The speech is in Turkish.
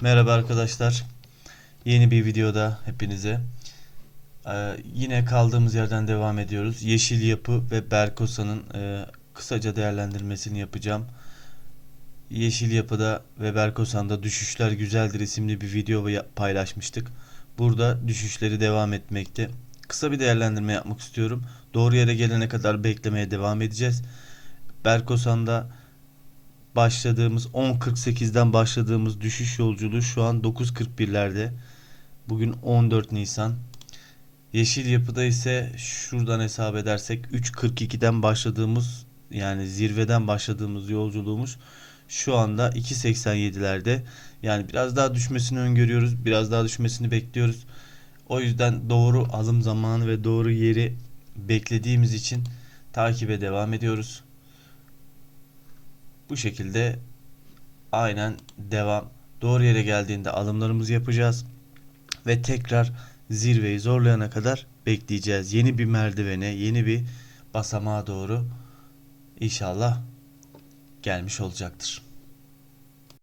Merhaba arkadaşlar. Yeni bir videoda hepinize. Ee, yine kaldığımız yerden devam ediyoruz. Yeşil Yapı ve Berkosa'nın e, kısaca değerlendirmesini yapacağım. Yeşil Yapı'da ve Berkosa'nda Düşüşler Güzeldir isimli bir video paylaşmıştık. Burada düşüşleri devam etmekte. Kısa bir değerlendirme yapmak istiyorum. Doğru yere gelene kadar beklemeye devam edeceğiz. Berkosan'da başladığımız 10.48'den başladığımız düşüş yolculuğu şu an 9.41'lerde. Bugün 14 Nisan. Yeşil yapıda ise şuradan hesap edersek 3.42'den başladığımız yani zirveden başladığımız yolculuğumuz şu anda 2.87'lerde. Yani biraz daha düşmesini öngörüyoruz. Biraz daha düşmesini bekliyoruz. O yüzden doğru alım zamanı ve doğru yeri beklediğimiz için takibe devam ediyoruz. Bu şekilde aynen devam. Doğru yere geldiğinde alımlarımızı yapacağız. Ve tekrar zirveyi zorlayana kadar bekleyeceğiz. Yeni bir merdivene, yeni bir basamağa doğru inşallah gelmiş olacaktır.